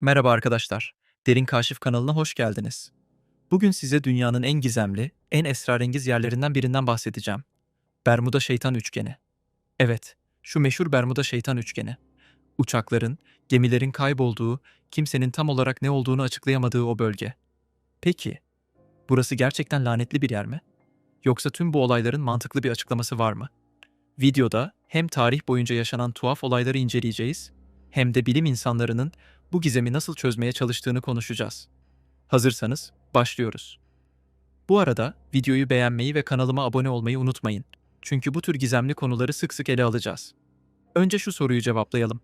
Merhaba arkadaşlar. Derin Kaşif kanalına hoş geldiniz. Bugün size dünyanın en gizemli, en esrarengiz yerlerinden birinden bahsedeceğim. Bermuda Şeytan Üçgeni. Evet, şu meşhur Bermuda Şeytan Üçgeni. Uçakların, gemilerin kaybolduğu, kimsenin tam olarak ne olduğunu açıklayamadığı o bölge. Peki, burası gerçekten lanetli bir yer mi? Yoksa tüm bu olayların mantıklı bir açıklaması var mı? Videoda hem tarih boyunca yaşanan tuhaf olayları inceleyeceğiz, hem de bilim insanlarının bu gizemi nasıl çözmeye çalıştığını konuşacağız. Hazırsanız başlıyoruz. Bu arada videoyu beğenmeyi ve kanalıma abone olmayı unutmayın. Çünkü bu tür gizemli konuları sık sık ele alacağız. Önce şu soruyu cevaplayalım.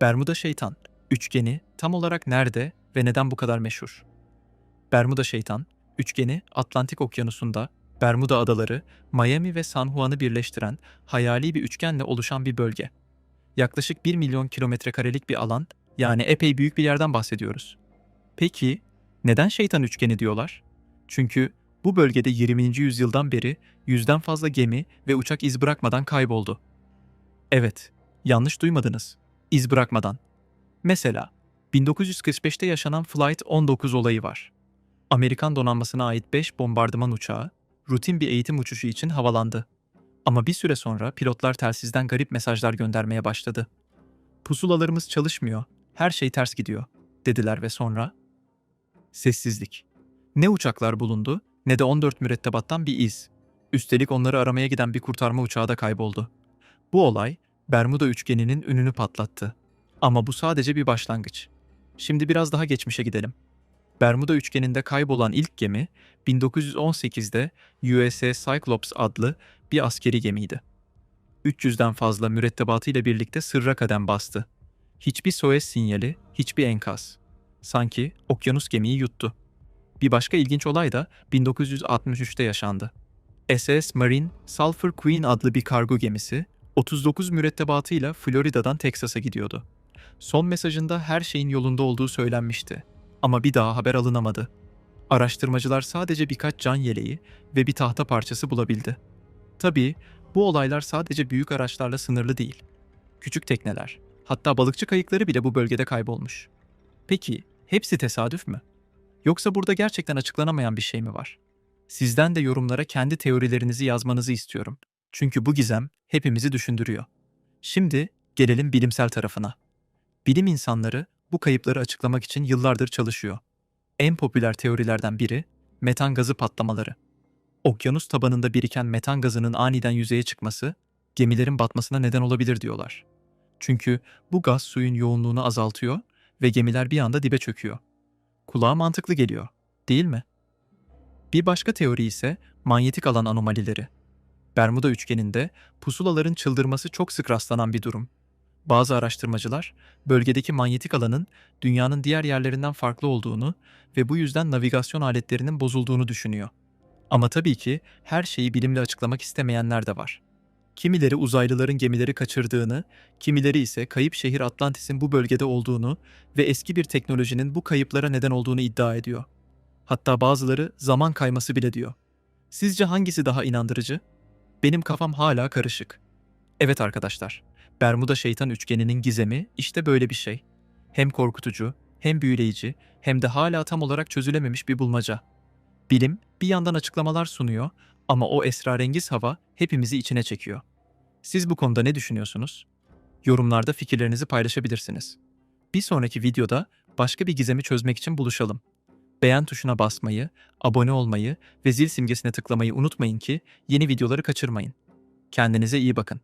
Bermuda Şeytan, üçgeni tam olarak nerede ve neden bu kadar meşhur? Bermuda Şeytan, üçgeni Atlantik Okyanusu'nda Bermuda Adaları, Miami ve San Juan'ı birleştiren hayali bir üçgenle oluşan bir bölge. Yaklaşık 1 milyon kilometre karelik bir alan yani epey büyük bir yerden bahsediyoruz. Peki neden şeytan üçgeni diyorlar? Çünkü bu bölgede 20. yüzyıldan beri yüzden fazla gemi ve uçak iz bırakmadan kayboldu. Evet, yanlış duymadınız. İz bırakmadan. Mesela 1945'te yaşanan Flight 19 olayı var. Amerikan donanmasına ait 5 bombardıman uçağı rutin bir eğitim uçuşu için havalandı. Ama bir süre sonra pilotlar telsizden garip mesajlar göndermeye başladı. Pusulalarımız çalışmıyor, her şey ters gidiyor, dediler ve sonra... Sessizlik. Ne uçaklar bulundu ne de 14 mürettebattan bir iz. Üstelik onları aramaya giden bir kurtarma uçağı da kayboldu. Bu olay Bermuda üçgeninin ününü patlattı. Ama bu sadece bir başlangıç. Şimdi biraz daha geçmişe gidelim. Bermuda üçgeninde kaybolan ilk gemi 1918'de USS Cyclops adlı bir askeri gemiydi. 300'den fazla mürettebatıyla birlikte sırra kadem bastı. Hiçbir SOS sinyali, hiçbir enkaz. Sanki okyanus gemiyi yuttu. Bir başka ilginç olay da 1963'te yaşandı. SS Marine Sulphur Queen adlı bir kargo gemisi 39 mürettebatıyla Florida'dan Teksas'a gidiyordu. Son mesajında her şeyin yolunda olduğu söylenmişti. Ama bir daha haber alınamadı. Araştırmacılar sadece birkaç can yeleği ve bir tahta parçası bulabildi. Tabii bu olaylar sadece büyük araçlarla sınırlı değil. Küçük tekneler, hatta balıkçı kayıkları bile bu bölgede kaybolmuş. Peki hepsi tesadüf mü? Yoksa burada gerçekten açıklanamayan bir şey mi var? Sizden de yorumlara kendi teorilerinizi yazmanızı istiyorum. Çünkü bu gizem hepimizi düşündürüyor. Şimdi gelelim bilimsel tarafına. Bilim insanları bu kayıpları açıklamak için yıllardır çalışıyor. En popüler teorilerden biri metan gazı patlamaları. Okyanus tabanında biriken metan gazının aniden yüzeye çıkması gemilerin batmasına neden olabilir diyorlar. Çünkü bu gaz suyun yoğunluğunu azaltıyor ve gemiler bir anda dibe çöküyor. Kulağa mantıklı geliyor, değil mi? Bir başka teori ise manyetik alan anomalileri. Bermuda üçgeninde pusulaların çıldırması çok sık rastlanan bir durum. Bazı araştırmacılar bölgedeki manyetik alanın dünyanın diğer yerlerinden farklı olduğunu ve bu yüzden navigasyon aletlerinin bozulduğunu düşünüyor. Ama tabii ki her şeyi bilimle açıklamak istemeyenler de var. Kimileri uzaylıların gemileri kaçırdığını, kimileri ise kayıp şehir Atlantis'in bu bölgede olduğunu ve eski bir teknolojinin bu kayıplara neden olduğunu iddia ediyor. Hatta bazıları zaman kayması bile diyor. Sizce hangisi daha inandırıcı? Benim kafam hala karışık. Evet arkadaşlar, Bermuda şeytan üçgeninin gizemi işte böyle bir şey. Hem korkutucu, hem büyüleyici, hem de hala tam olarak çözülememiş bir bulmaca. Bilim bir yandan açıklamalar sunuyor ama o esrarengiz hava hepimizi içine çekiyor. Siz bu konuda ne düşünüyorsunuz? Yorumlarda fikirlerinizi paylaşabilirsiniz. Bir sonraki videoda başka bir gizemi çözmek için buluşalım. Beğen tuşuna basmayı, abone olmayı ve zil simgesine tıklamayı unutmayın ki yeni videoları kaçırmayın. Kendinize iyi bakın.